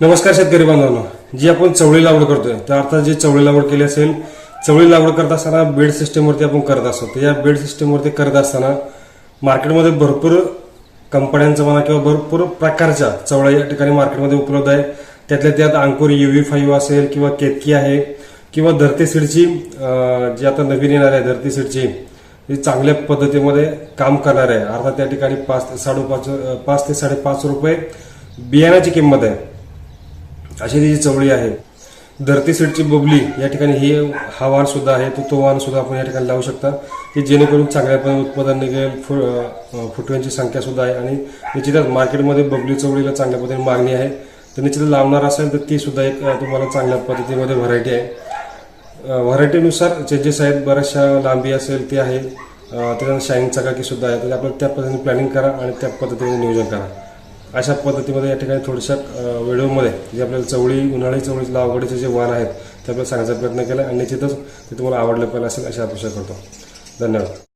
नमस्कार शेतकरी बांधवांनो. जी आपण चवळी लागवड करतोय त्या अर्थात जी चवळी लागवड केली असेल चवळी लागवड करत असताना बेड सिस्टीमवरती आपण करत असतो. तर या बेड सिस्टीमवरती करत असताना मार्केटमध्ये भरपूर कंपन्यांचं म्हणा किंवा भरपूर प्रकारच्या चवळ्या या ठिकाणी मार्केटमध्ये उपलब्ध आहे. त्यातल्या त्यात अंकुर युव्ही फाईव्ह असेल किंवा केतकी आहे किंवा धरती सीडची जी आता नवीन येणार आहे धरती सीडची ही चांगल्या पद्धतीमध्ये काम करणार आहे. अर्थात त्या ठिकाणी पाच ते साडेपाच पाच ते साडेपाच रुपये बियाण्याची किंमत आहे. अशी ती जी चवळी आहे धरती सीटची बबली या ठिकाणी हे हा वाण सुद्धा आहे तो तो वाण सुद्धा आपण या ठिकाणी लावू शकता की जेणेकरून चांगल्या उत्पादन निघेल फु फुटव्यांची संख्या सुद्धा आहे आणि निश्चितच मार्केटमध्ये बबली चवळीला चांगल्या पद्धतीने मागणी आहे. तर निश्चित लावणार असेल तर ती सुद्धा एक तुम्हाला चांगल्या पद्धतीमध्ये व्हरायटी आहे. व्हरायटीनुसार चेंजेस आहेत बऱ्याचशा लांबी असेल ते आहे. त्याच्यानंतर शाईन चकाकीसुद्धा आहे तर आपण त्या पद्धतीने प्लॅनिंग करा आणि त्या पद्धतीने नियोजन करा. अशा पद्धतीमध्ये या ठिकाणी थोड्याशा अं, व्हिडिओमध्ये जे आपल्याला चवळी उन्हाळी चवळी लागवडीचे जे वाण आहेत ते आपल्याला सांगायचा प्रयत्न केला आणि निश्चितच ते तुम्हाला आवडलं पाहिजे असेल अशी अपेक्षा करतो. धन्यवाद.